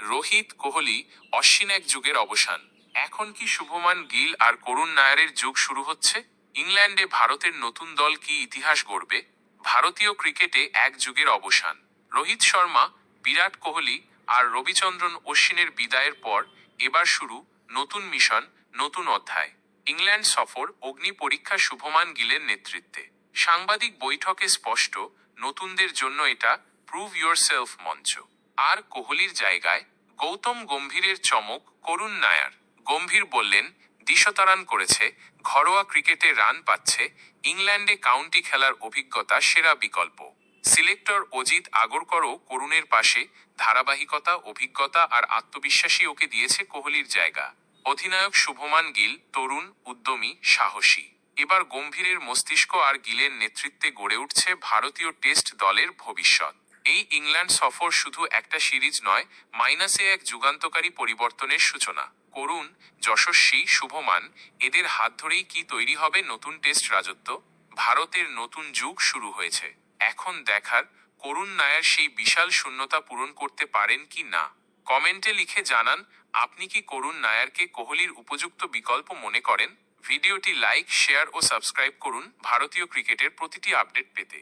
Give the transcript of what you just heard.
রোহিত কোহলি অশ্বিন এক যুগের অবসান। এখন কি শুভমান গিল আর করুণ নায়ারের যুগ শুরু হচ্ছে? ইংল্যান্ডে ভারতের নতুন দল কি ইতিহাস গড়বে? ভারতীয় ক্রিকেটে এক যুগের অবসান। রোহিত শর্মা, বিরাট কোহলি আর রবিচন্দ্রন অশ্বিনের বিদায়ের পর এবার শুরু নতুন মিশন, নতুন অধ্যায়। ইংল্যান্ড সফর অগ্নি পরীক্ষা শুভমান গিলের নেতৃত্বে। সাংবাদিক বৈঠকে স্পষ্ট, নতুনদের জন্য এটা প্রুভ ইয়োর মঞ্চ। আর কোহলির জায়গায় গৌতম গম্ভীরের চমক করুণ নায়ার। গম্ভীর বললেন, দিশতারান করেছে, ঘরোয়া ক্রিকেটে রান পাচ্ছে, ইংল্যান্ডে কাউন্টি খেলার অভিজ্ঞতা সেরা বিকল্প। সিলেক্টর অজিত আগরকরও করুণের পাশে, ধারাবাহিকতা, অভিজ্ঞতা আর আত্মবিশ্বাসী ওকে দিয়েছে কোহলির জায়গা। অধিনায়ক শুভমান গিল, তরুণ, উদ্যমী, সাহসী। এবার গম্ভীরের মস্তিষ্ক আর গিলের নেতৃত্বে গড়ে উঠছে ভারতীয় টেস্ট দলের ভবিষ্যৎ। এই ইংল্যান্ড সফর শুধু একটা সিরিজ নয় মাইনাসে এক যুগান্তকারী পরিবর্তনের সূচনা। করুণ, যশস্বী, শুভমান, এদের হাত ধরেই কি তৈরি হবে নতুন টেস্ট রাজত্ব? ভারতের নতুন যুগ শুরু হয়েছে। এখন দেখার, করুণ নায়ার সেই বিশাল শূন্যতা পূরণ করতে পারেন কি না? কমেন্টে লিখে জানান, আপনি কি করুণ নায়ারকে কোহলির উপযুক্ত বিকল্প মনে করেন? ভিডিওটি লাইক, শেয়ার ও সাবস্ক্রাইব করুন ভারতীয় ক্রিকেটের প্রতিটি আপডেট পেতে।